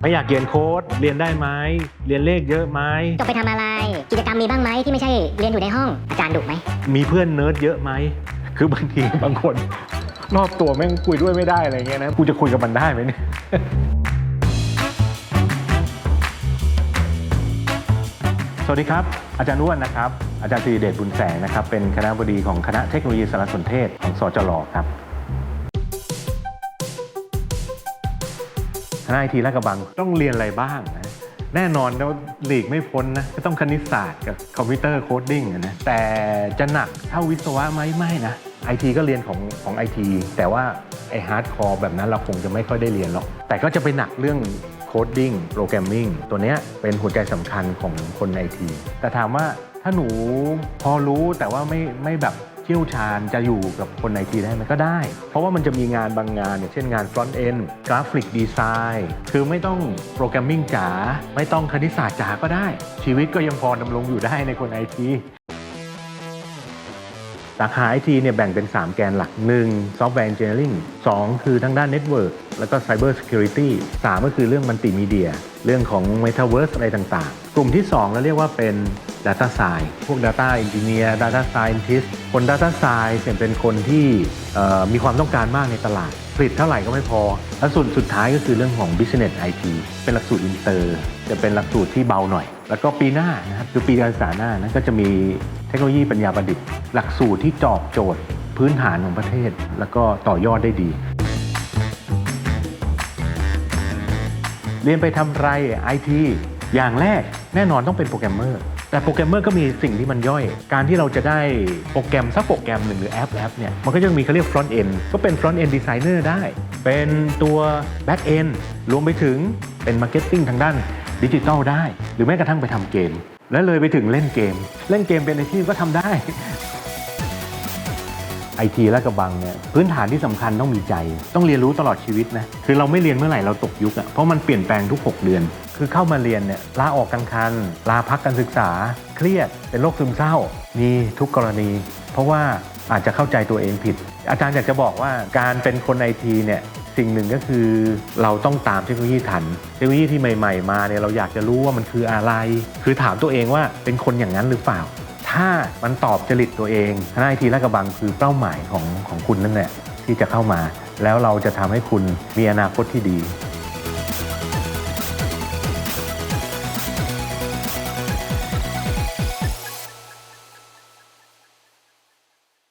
ไม่อยากเรียนโค้ดเรียนได้ไหมเรียนเลขเยอะไหมจบไปทำอะไร กิจกรรมมีบ้างไหมที่ไม่ใช่เรียนอยู่ในห้องอาจารย์ดุไหมมีเพื่อนเนิร์ดเยอะไหมคือบางทีบางคน รอบตัวแม่งคุยด้วยไม่ได้อะไรเงี้ยนะกูจะคุยกับมันได้ไหมเนี่ย สวัสดีครับ อาจารย์อ้วนนะครับ อาจารย์ตรีเดชบุญแสงนะครับ เป็นคณะบดีของคณะเทคโนโลยีสารสนเทศของสจลครับ คณะไอทีลาดกระบังต้องเรียนอะไรบ้างนะแน่นอนแล้วหลีกไม่พ้นนะก็ต้องคณิตศาสตร์กับคอมพิวเตอร์โคดดิ้งนะแต่จะหนักเท่าวิศวะไหมไม่นะไอทีก็เรียนของของไอทีแต่ว่าไอฮาร์ดคอร์แบบนั้นเราคงจะไม่ค่อยได้เรียนหรอก แต่ก็จะไปหนักเรื่องโคดดิ้งโปรแกรมมิ่งตัวเนี้ยเป็นหัวใจสำคัญของคนไอทีแต่ถามว่าถ้าหนูพอรู้แต่ว่าไม่ไม่แบบ เชี่ยวชาญจะอยู่กับคนไอทีได้ไหมก็ได้ เพราะว่ามันจะมีงานบางงานอย่างเช่นงาน front end กราฟิกดีไซน์คือไม่ต้องโปรแกรมมิ่งจ๋าไม่ต้องคณิตศาสตร์จ๋าก็ได้ ชีวิตก็ยังพอดำรงอยู่ได้ในคนไอทีสาขาไอทีเนี่ยแบ่งเป็น 3 แกนหลัก 1. Software Engineering 2คือทางด้าน Network แล้วก็ Cyber Security 3ก็คือเรื่องมัลติมีเดีย เรื่องของ Metaverse อะไรต่างๆ กลุ่มที่ 2 เราเรียกว่าเป็น Data Science พวก Data Engineer Data Scientist คน Data Science เนี่ยเป็นคนที่มีความต้องการมากในตลาด ผลิตเท่าไหร่ก็ไม่พอ และสุดสุดท้ายก็คือเรื่องของ Business IT เป็นหลักสูตรอินเตอร์ จะเป็นหลักสูตรที่เบาหน่อย แล้วก็ปีหน้านะครับคือปีการศึกษาหน้านั้นก็จะมีเทคโนโลยีปัญญาประดิษฐ์ หลักสูตรที่จอบโจทย์พื้นฐานของประเทศ แล้วก็ต่อยอดได้ดีเรียนไปทำไรไอทีอย่างแรกแน่นอนต้องเป็นโปรแกรมเมอร์ แต่โปรแกรมเมอร์ก็มีสิ่งที่มันย่อย การที่เราจะได้โปรแกรมสักโปรแกรมหนึ่งหรือแอปแอปเนี่ย มันก็ยังมีเขาเรียก front end ก็เป็น front end designer ได้ เป็นตัว back end รวมไปถึงเป็น marketing ทางด้านดิจิทัลได้ หรือแม้กระทั่งไปทำเกม และเลยไปถึงเล่นเกม เล่นเกมเป็นอาชีพก็ทำได้ไอทีและกระบังเนี่ยพื้นฐานที่สำคัญต้องมีใจ ต้องเรียนรู้ตลอดชีวิตนะ คือเราไม่เรียนเมื่อไหร่เราตกยุคอะเพราะมันเปลี่ยนแปลงทุก 6 เดือน คือเข้ามาเรียนเนี่ยลาออกกลางคัน ลาพักการศึกษา เครียดเป็นโรคซึมเศร้า มีทุกกรณี เพราะว่าอาจจะเข้าใจตัวเองผิด อาจารย์อยากจะบอกว่าการเป็นคนไอทีเนี่ยสิ่งหนึ่งก็คือเราต้องตามเทคโนโลยีทัน เทคโนโลยีที่ใหม่ ๆ มาเนี่ยเราอยากจะรู้ว่ามันคืออะไร คือถามตัวเองว่าเป็นคนอย่างนั้นหรือเปล่า ถ้ามันตอบจริตตัวเองคณะไอทีและกระบังคือเป้าหมายของของคุณนั่นแหละที่จะเข้ามา แล้วเราจะทำให้คุณมีอนาคตที่ดี